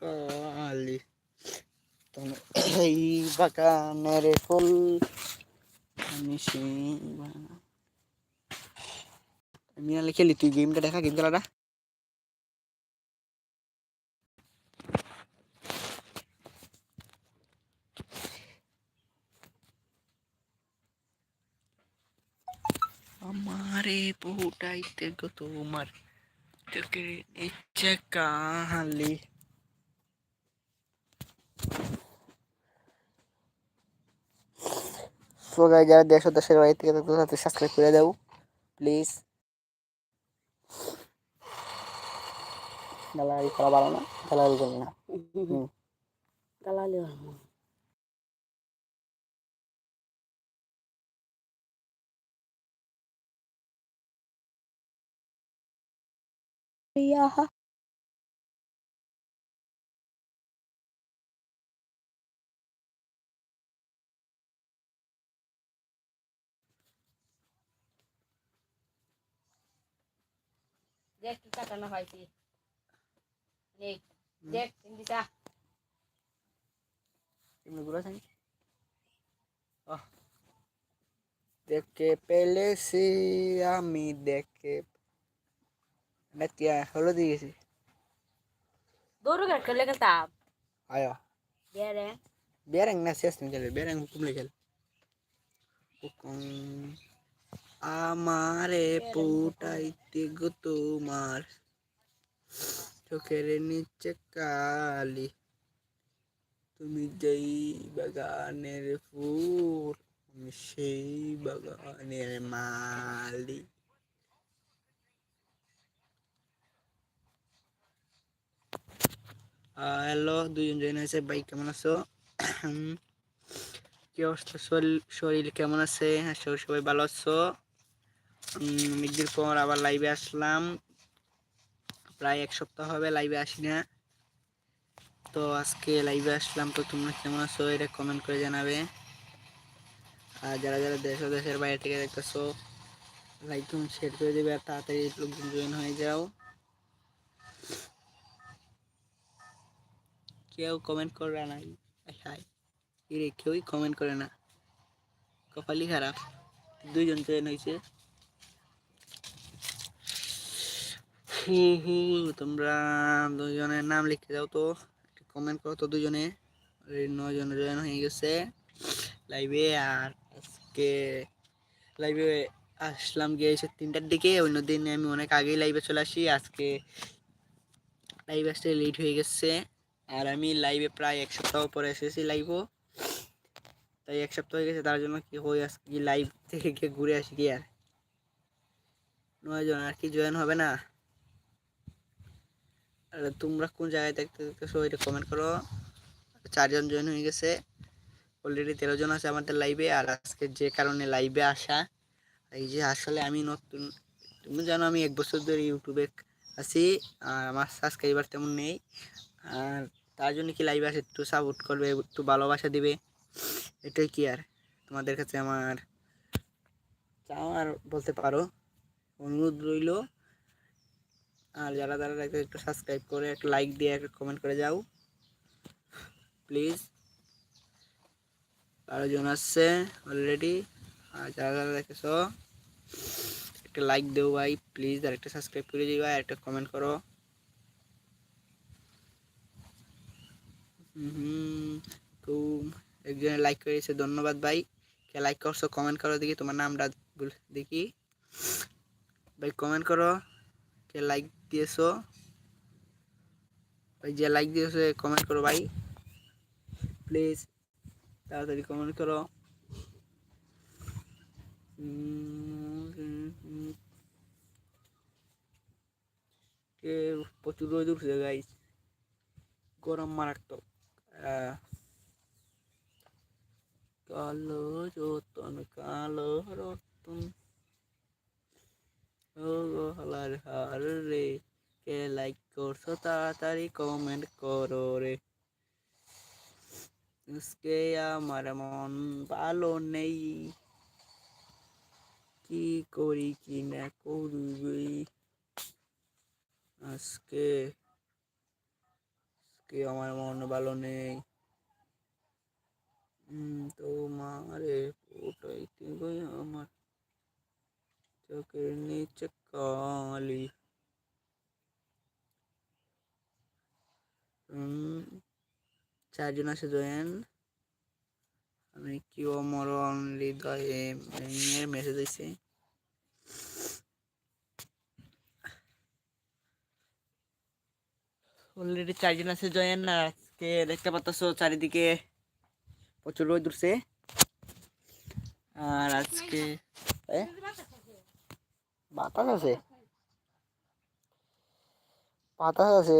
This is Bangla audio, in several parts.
কালি এই বাগানের ফুল আমি সেই আমি নাহলে খেলি তুই গেমটা দেখা গেম খেলাটা আমারে পুটাইতে গো তোমার চোখের ইচ্ছে কাহালি সো গাই যারা দেশ দেশের বাড়ি থেকে দেখতে তাদের সাবস্ক্রাইব করে দাও প্লিজ গালাগালি করা ভালো না গালাগালি করবে না। হুম। গালালি কি কাটানো হয়েছে দেখ দেখ ইন্দিতা এমনি গুলো আছে দেখে পেলেছি আমি দেখে নাতিয়া হলো দিয়ে গেছি। দৌড় গেল খেলে খেলতাম আয়া। বেরে বেরেং না শেষ নিয়ে গেলে বেরেং কুমলে গেল আমারে পুটাইতে গো তোমার। চোখের নিচে কালি। তুমি যেই বাগানের ফুল আমি সেই বাগানের মালি। হ্যালো দুজন জয়েন হয়েছে। ভাই কেমন আছো? কি অবস্থা? শরীর শরীর কেমন আছে? করি সবাই ভালো আছো? অনেকদিন পর আবার লাইভে আসলাম। প্রায় এক সপ্তাহ হবে লাইভে আসি না তো আজকে লাইভে আসলাম, তো তোমরা কেমন আছো এটা কমেন্ট করে জানাবে। আর যারা যারা দেশ ও দেশের বাইরে থেকে দেখতেছো লাইক তুমি শেয়ার করে দেবে আর তাড়াতাড়ি লোকজন জয়েন হয়ে যাও। কেউ কমেন্ট করে না। হাই কেউই কমেন্ট করে না। কপালই খারাপ। দুইজন জয়েন হয়েছে। হু হু, তোমরা দুজনের নাম লিখে দাও তো কমেন্ট করো তো দুজনে নজন জয়েন হয়ে গেছে লাইভে আর আজকে লাইভে আসলাম গিয়েছে তিনটার দিকে। অন্য দিন আমি অনেক আগেই লাইভে চলে আসি, আজকে লাইভে আসতে লেট হয়ে গেছে। আর আমি লাইভে প্রায় এক সপ্তাহ পরে এসেছি লাইভও তাই এক সপ্তাহ হয়ে গেছে, তার জন্য কি হয়ে আজকে কি লাইভ থেকে গিয়ে ঘুরে আসি কি আর? নয়জন আর কি জয়েন হবে না? তোমরা কোন জায়গায় দেখতে দেখতেছো এটা কমেন্ট করো। চারজন জয়েন হয়ে গেছে। অলরেডি তেরো জন আছে আমাদের লাইভে আর আজকে যে কারণে লাইভে আসা, এই যে আসলে আমি নতুন, তুমি জানো আমি এক বছর ধরে ইউটিউবে আছি, আর আমার সাবস্ক্রাইবার তেমন নেই। আর তার জন্য কি লাইভে আসে, একটু সাপোর্ট করবে, একটু ভালোবাসা দিবে। এটাই কি আর? তোমাদের কাছে আমার চাওয়ার বলতে পারো। অনুরোধ রইল। আর যারা যারা দেখে একটু সাবস্ক্রাইব করে, একটা লাইক দিয়ে, একটা কমেন্ট করে যাও। প্লিজ বারো জন আসছে অলরেডি আর যারা যারা দেখেছ একটা লাইক দেও ভাই প্লিজ আর একটা সাবস্ক্রাইব করে দিও আর একটা কমেন্ট করো। হুম। একজনে লাইক করেছে, ধন্যবাদ ভাই। কে লাইক করছ কমেন্ট করো দেখি, তোমার নামটা দেখি। ভাই কমেন্ট করো। কে লাইক দিয়েছ ভাই যে লাইক দিয়েছ কমেন্ট করো ভাই প্লিজ তাড়াতাড়ি কমেন্ট করো প্রচুর রোদ উঠছে গাইস গরম মারাত্মক কালো রতন কালো রতন হার রে কে লাইক করছ তাড়াতাড়ি কমেন্ট করো রে আজকে আমার মন ভালো নেই কি করি কি না করবি আজকে কি আমার মন ভালো নেই তোমারে আমার চোখের নিচে কালি উম, চারজন আছে জয়েন আমি কি মরণ হৃদয়ে মেসেজ দিছি অলরেডি চারজন আছে জয়েন আর আজকে দেখতে পাচ্ছ চারিদিকে প্রচুর রোদ উঠছে আর আজকে এ? বাতাস আছে? বাতাস আছে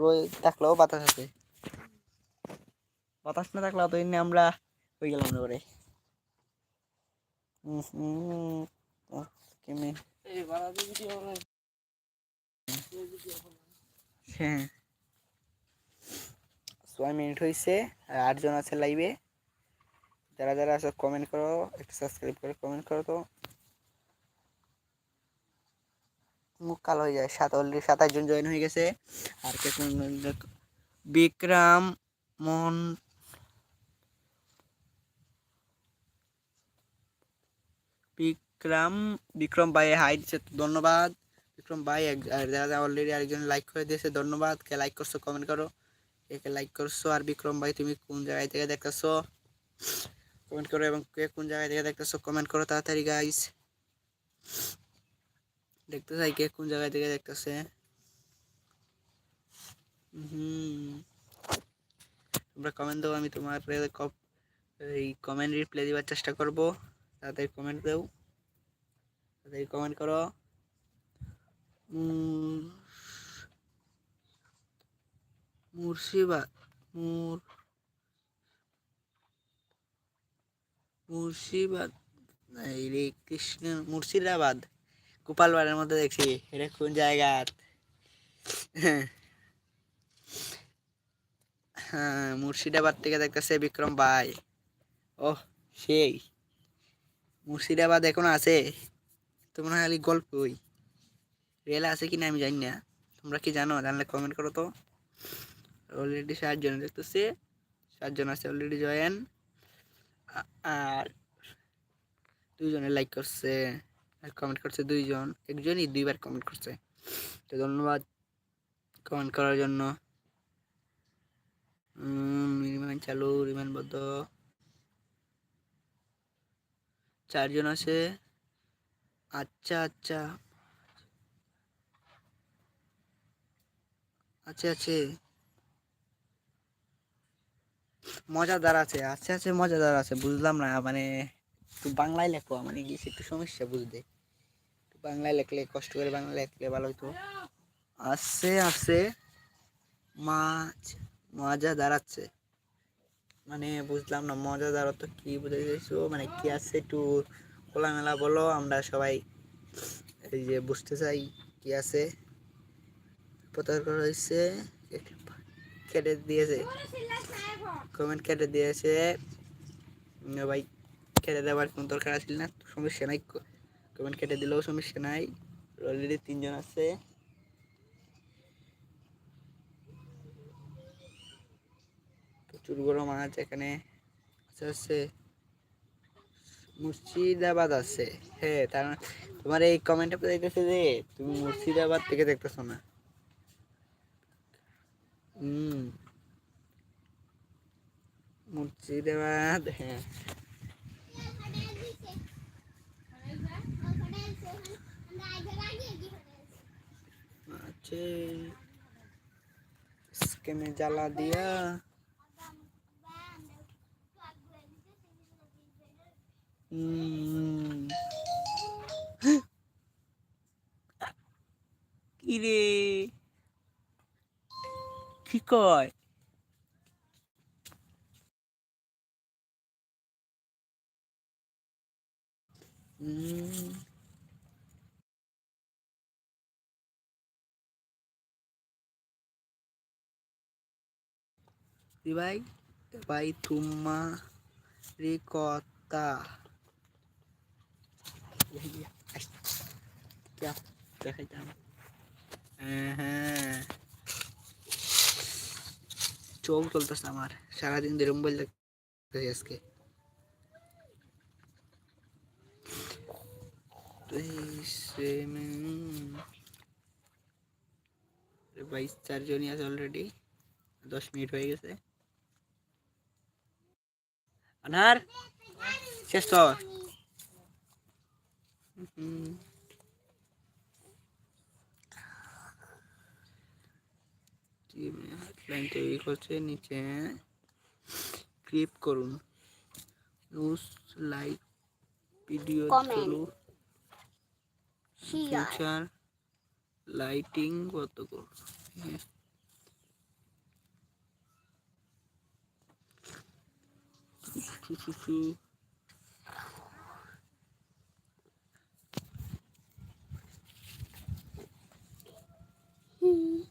রোদ থাকলেও বাতাস আছে। বাতাস না থাকলেও তো এমনি আমরা হয়ে গেলাম না করে হ্যাঁ। ছয় মিনিট হয়েছে আর আটজন আছে লাইভে যারা যারা আছে কমেন্ট করো একটু সাবস্ক্রাইব করে কমেন্ট করো তো। মুখ কালো হয়ে যায়। সাত অলরেডি সাতাশ জন জয়েন হয়ে গেছে। আর কে বিক্রম, মোহন, বিক্রম বিক্রম ভাই হাই দিচ্ছে ধন্যবাদ। বিক্রম ভাই যারা যারা অলরেডি আরেকজন লাইক করে দিয়েছে, ধন্যবাদ। কে লাইক করছ কমেন্ট করো। কে কে লাইক করছ, আর বিক্রম ভাই, তুমি কোন জায়গায় থেকে দেখতেছো? কমেন্ট করো এবং কে কোন জায়গায় থেকে দেখতেছো কমেন্ট করো তাড়াতাড়ি গাইস দেখতে চাই কে কোন জায়গায় থেকে দেখতেছে। হুম তোমরা কমেন্ট দাও, আমি তোমার এই কমেন্ট রিপ্লাই দেওয়ার চেষ্টা করব। তাড়াতাড়ি কমেন্ট দাও। তাড়াতাড়ি কমেন্ট করো। মুর্শিদাবাদ, মুর, মুর্শিদাবাদ, এই কৃষ্ণ, মুর্শিদাবাদ। গোপালবাড়ের মধ্যে দেখছি, এটা কোন জায়গা? হ্যাঁ। মুর্শিদাবাদ থেকে দেখতেছে বিক্রম ভাই। ও সেই। মুর্শিদাবাদ এখন আছে? তো হয় খালি গল্পই রেল আছে কিনা আমি জানি না। তোমরা কি জানো? জানলে কমেন্ট করো তো। অলরেডি সাতজন দেখতেছে। সাতজন আছে অলরেডি জয়েন আর দুইজনে লাইক করছে। কমেন্ট করছে দুইজন। একজনই দুইবার কমেন্ট করছে। তো ধন্যবাদ কমেন্ট করার জন্য। রিমাইন চালু রিমাইন বদ্ধ। চারজন আছে। আচ্ছা আচ্ছা। আছে আছে। মজাদার আছে আছে আছে, মজাদার আছে। বুঝলাম না মানে একটু বাংলায় লেখো আমার ইংলিশ একটু সমস্যা বুঝতে। একটু বাংলায় লেখলে কষ্ট করে বাংলা লেখলে ভালো হতো আসছে আছে মাছ মজা দাঁড়াচ্ছে। মানে বুঝলাম না মজা দাঁড়াতো কি বুঝতে চাইছো? মানে কি আছে একটু খোলামেলা বলো আমরা সবাই এই যে বুঝতে চাই কি আছে। প্রচার করা হয়েছে কেটে দিয়েছে। কমেন্ট কেটে দিয়েছে। ভাই কেটে দেওয়ার কোনো দরকার আছিল না। সমস্যা নাই কমেন্ট কেটে দিলেও সমস্যা নাই অলরেডি তিনজন আছে। প্রচুর গরম আজ, এখানে আছে মুর্শিদাবাদ আছে। হ্যাঁ তার মানে তোমার এই কমেন্টে দেখতেছে যে, তুমি মুর্শিদাবাদ থেকে দেখতেছো না। হুম। মুর্শিদাবাদ হ্যাঁ। আছে স্কেমে জ্বালা দিয়া হুম কি রে কি কয় দি ভাই ভাই তোমারি কথা দেখাইতাম হ্যাঁ হ্যাঁ চোখ চলতেছে আমার সারাদিন ধরে মোবাইল দেখতেছি আজকে বাইশ চারজনই আছে অলরেডি দশ মিনিট হয়ে গেছে আনার শেষ তো। হুম। তৈরি করছে নিচে ক্লিপ করুন। News like video. শুরু। ফিউচার লাইটিং কত করুন? Hmm.